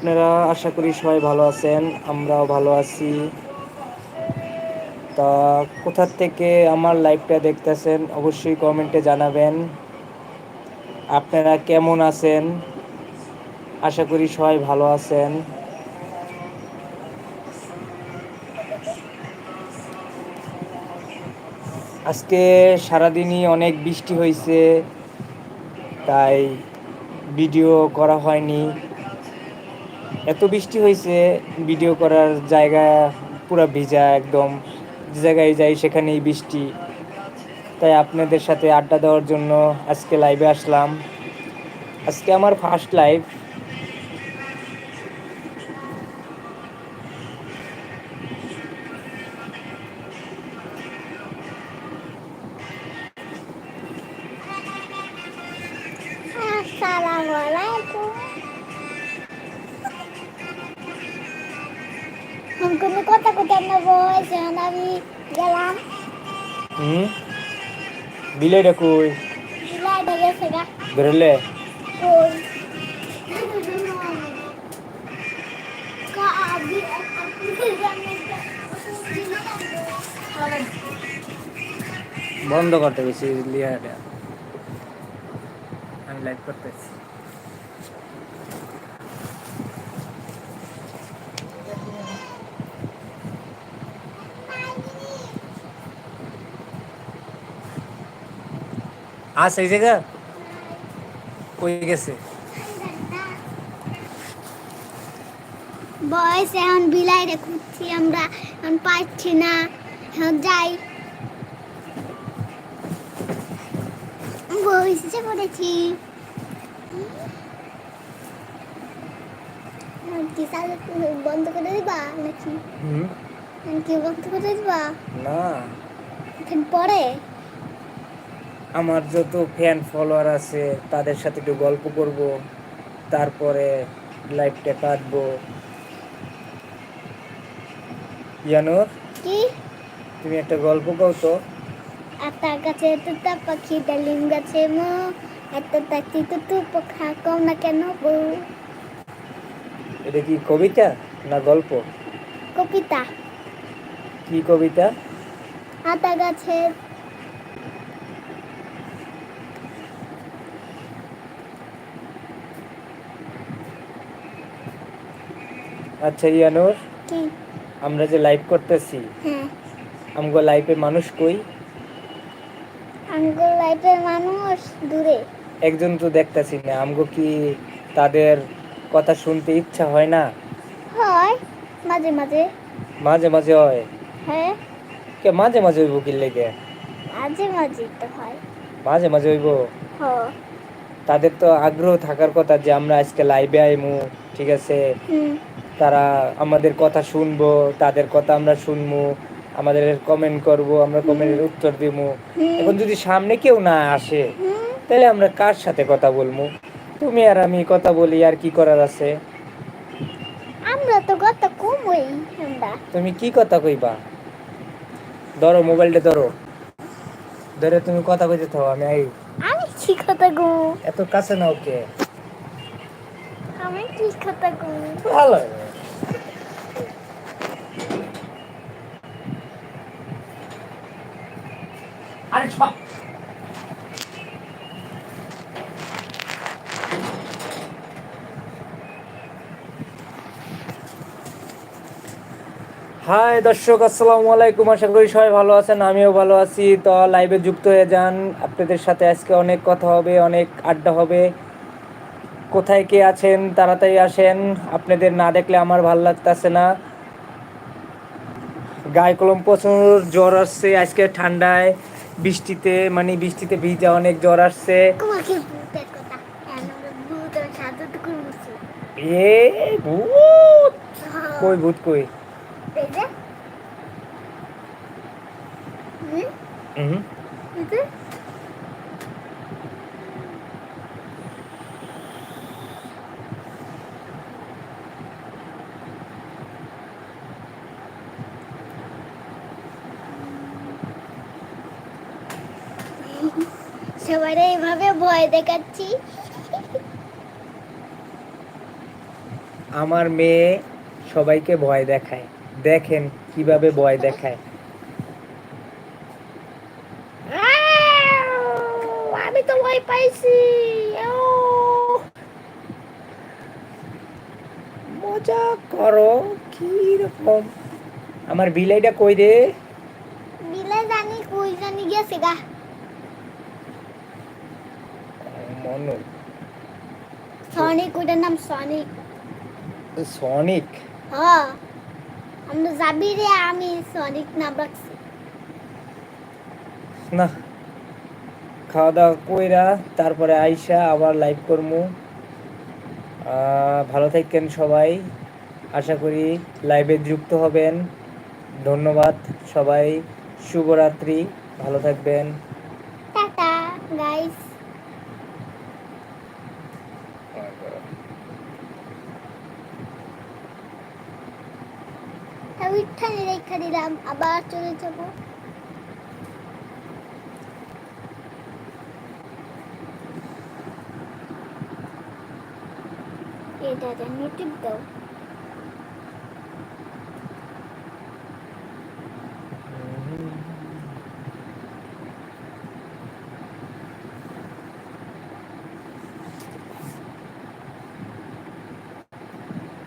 আপনারা আশা করি সবাই ভালো আছেন, আমরাও ভালো আছি। তা কোথার থেকে আমার লাইভটা দেখতেছেন অবশ্যই কমেন্টে জানাবেন। আপনারা কেমন আছেন? আশা করি সবাই ভালো আছেন। আজকে সারাদিনই অনেক বৃষ্টি হয়েছে তাই ভিডিও করা হয়নি। এত বৃষ্টি হয়েছে ভিডিও করার জায়গা পুরো ভিজা একদম। যে জায়গায় যাই সেখানেই বৃষ্টি। তাই আপনাদের সাথে আড্ডা দেওয়ার জন্য আজকে লাইভে আসলাম। আজকে আমার ফার্স্ট লাইভ কোনো কথা কথা নেব যেমন আমি গেলাম হুম বিলেটা কই লাইটে গেছে গা বেরোলে কই বন্ধ করতে গেছি লিয়াটা আমি লাইভ করতেছি আস এই জায়গা? কই গেছে? বয়স এখন বিলাইরে খুঁজছি আমরা এখন পাচ্ছি না এখন যাই। বয়সে করেছি বন্ধ করে দিবা নাকি? কি বন্ধ করে দিবা? না। এখন পরে? আমার যত ফ্যান ফলোয়ার আছে তাদের সাথে একটু গল্প করব তারপরে লাইভটা কাটবো। ইয়ানুর? কি? তুমি একটা গল্প কও তো। আতা গাছে তুতা পাখি ডালিম গাছে মো এত তাকি তুতু পোখা কম না কেন বউ? এটা কি কবিতা না গল্প? কবিতা। কি কবিতা? আতা গাছে আচ্ছা ইয়ানুর? আমরা যে লাইভ করতেছি হ্যাঁ। আমগো লাইভে মানুষ কই? আঙ্গুল লাইফের মানুষ দূরে। একজন তো দেখতাছি না আমগো কি তাদের কথা শুনতে ইচ্ছা হয় না? হয় মাঝে মাঝে। মাঝে মাঝে হয়? হ্যাঁ। কে মাঝে মাঝে হইব কি লেগে? মাঝে মাঝে তো হয়। মাঝে মাঝে হইব? হ। তাদের তো আগ্রহ থাকার কথা যে আমরা আজকে লাইভে আইমু ঠিক আছে? তারা আমাদের কথা শুনব তাদের কথা আমরা শুনব আমাদের কমেন্ট করব আমরা কমেন্টের উত্তর দিব এখন যদি সামনে কেউ না আসে তাহলে আমরা কার সাথে কথা বলব তুমি আর আমি কথা বলি আর কি করার আছে? আমরা তো কত কমই আমরা। তুমি কি কথা কইবা? ধরো মোবাইলটা ধরো। ধরে তুমি কথা কইতে থাও আমি আই। আমি কি কথা গো এত কাছে না ওকে আমি কি কথা গো ভালো। আরে বাপ হাই দর্শক, আসসালামু আলাইকুম। আশা করি সবাই ভালো আছেন, আমিও ভালো আছি। তো লাইভে যুক্ত হয়ে যান। আপনাদের সাথে আজকে অনেক কথা হবে, অনেক আড্ডা হবে। কোথায় কে আছেন, তাড়াতাড়ি আসেন। আপনাদের না দেখলে আমার ভালো লাগতেছে না। গায়ে কলম প্রচুর জ্বর আসছে আজকে ঠান্ডায়। বৃষ্টিতে মানে বৃষ্টিতে ভিজা অনেক জ্বর আসছে। করছি এ ভূত? কই ভূত কই? হুম? হুম। সবাই এইভাবে ভয় দেখাচ্ছি। আমার মেয়ে সবাইকে ভয় দেখায়। দেখেন কীভাবে ভয় দেখায়। আমি তো ভয় পাইছি। মজা করো কি রকম আমার বিলাইটা কই রে? বিলাই জানি কই জানি গেছে গা। সনিক ওটার নাম সনিক। সনিক? হ্যাঁ। আমরা যাবি রে আমি সনিক নাম রাখছি। না। খাওয়া দাওয়া কইরা তারপরে আইসা আবার লাইভ করমু। ভালো থাকেন সবাই। আশা করি লাইভে যুক্ত হবেন। ধন্যবাদ সবাই। শুভরাত্রি। ভালো থাকবেন। টাটা গাইস ওইখানে রেখে দিলাম আবার চলে যাব এটা জানিয়ে টিপ দাও